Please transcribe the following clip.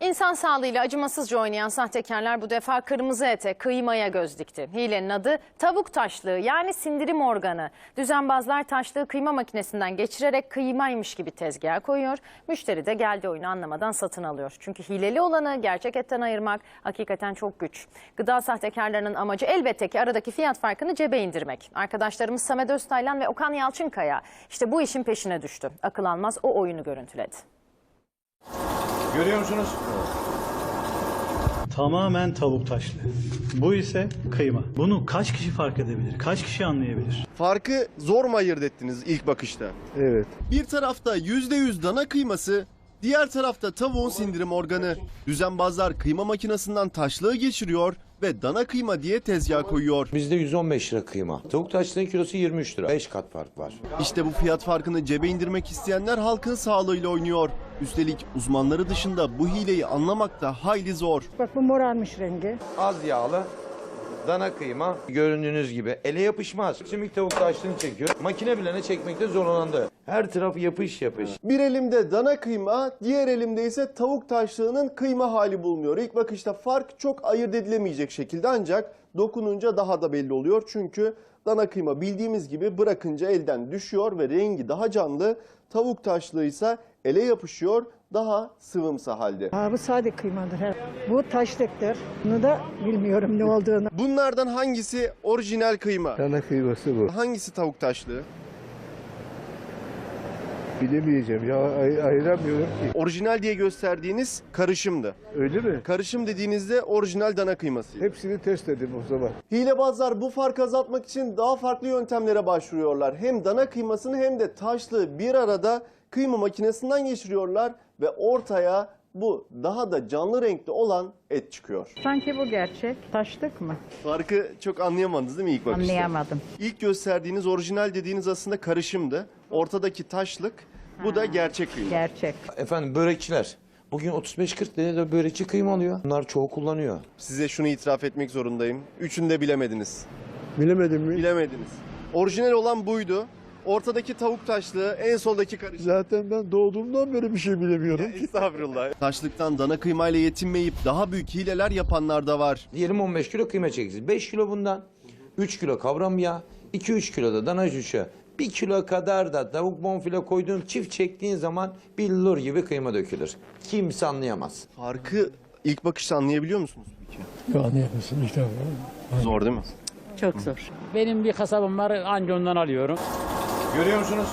İnsan sağlığıyla acımasızca oynayan sahtekarlar bu defa kırmızı ete, kıymaya göz dikti. Hilenin adı tavuk taşlığı yani sindirim organı. Düzenbazlar taşlığı kıyma makinesinden geçirerek kıymaymış gibi tezgaha koyuyor. Müşteri de geldi oyunu anlamadan satın alıyor. Çünkü hileli olanı gerçek etten ayırmak hakikaten çok güç. Gıda sahtekarlarının amacı elbette ki aradaki fiyat farkını cebe indirmek. Arkadaşlarımız Samet Öztaylan ve Okan Yalçınkaya işte bu işin peşine düştü. Akıl almaz o oyunu görüntüledi. Görüyor musunuz? Tamamen tavuk taşlı. Bu ise kıyma. Bunu kaç kişi fark edebilir? Kaç kişi anlayabilir? Farkı zor mu ayırt ettiniz ilk bakışta? Evet. Bir tarafta %100 dana kıyması, diğer tarafta tavuğun sindirim organı. Düzenbazlar kıyma makinesinden taşlığı geçiriyor ve dana kıyma diye tezgah koyuyor. Bizde 115 lira kıyma. Tavuk taşlığının kilosu 23 lira. 5 kat fark var. İşte bu fiyat farkını cebe indirmek isteyenler halkın sağlığıyla oynuyor. Üstelik uzmanları dışında bu hileyi anlamak da hayli zor. Bak bu morarmış rengi. Az yağlı dana kıyma gördüğünüz gibi ele yapışmaz. Sümük tavuk taşlığını çekiyor. Makine bilene çekmekte zorlandı. Her tarafı yapış yapış. Bir elimde dana kıyma, diğer elimde ise tavuk taşlığının kıyma hali bulunuyor. İlk bakışta fark çok ayırt edilemeyecek şekilde ancak dokununca daha da belli oluyor. Çünkü dana kıyma bildiğimiz gibi bırakınca elden düşüyor ve rengi daha canlı. Tavuk taşlığı ise ele yapışıyor, daha sıvımsı halde. Ha, bu sade kıymadır. he. Bu taşlıktır. Bunu da bilmiyorum ne olduğunu. Bunlardan hangisi orijinal kıyma? Dana kıyması bu. Hangisi tavuk taşlığı? Bilemeyeceğim ya ay- ayıramıyorum ki. Orijinal diye gösterdiğiniz karışımdı. Öyle mi? Karışım dediğinizde orijinal dana kıyması. Hepsini test edin o zaman. Hilebazlar bu farkı azaltmak için daha farklı yöntemlere başvuruyorlar. Hem dana kıymasını hem de taşlığı bir arada kıyma makinesinden geçiriyorlar ve ortaya bu daha da canlı renkli olan et çıkıyor. Sanki bu gerçek. Taşlık mı? Farkı çok anlayamadınız değil mi ilk bakışta? Anlayamadım. İlk gösterdiğiniz orijinal dediğiniz aslında karışımdı. Ortadaki taşlık bu da gerçek kıyma. Gerçek. Efendim börekçiler. Bugün 35-40 liraya börekçi kıyma alıyor. Bunlar çoğu kullanıyor. Size şunu itiraf etmek zorundayım. Üçünü de bilemediniz. Bilemedim mi? Bilemediniz. Orijinal olan buydu. Ortadaki tavuk taşlığı, en soldaki karışım. Zaten ben doğduğumdan beri bir şey bilemiyorum. Estağfurullah. Taşlıktan dana kıymayla yetinmeyip daha büyük hileler yapanlar da var. Diyelim 15 kilo kıyma çekeceğiz. 5 kilo bundan. 3 kilo kavram yağ. 2-3 kilo da dana cüce. 1 kilo kadar da tavuk bonfile koyduğun çift çektiğin zaman billur gibi kıyma dökülür. Kimse anlayamaz. Farkı ilk bakışta anlayabiliyor musunuz peki? Anlayamıyorsun işte. Zor değil mi? Çok zor. Benim bir kasabım var anca ondan alıyorum. Görüyor musunuz?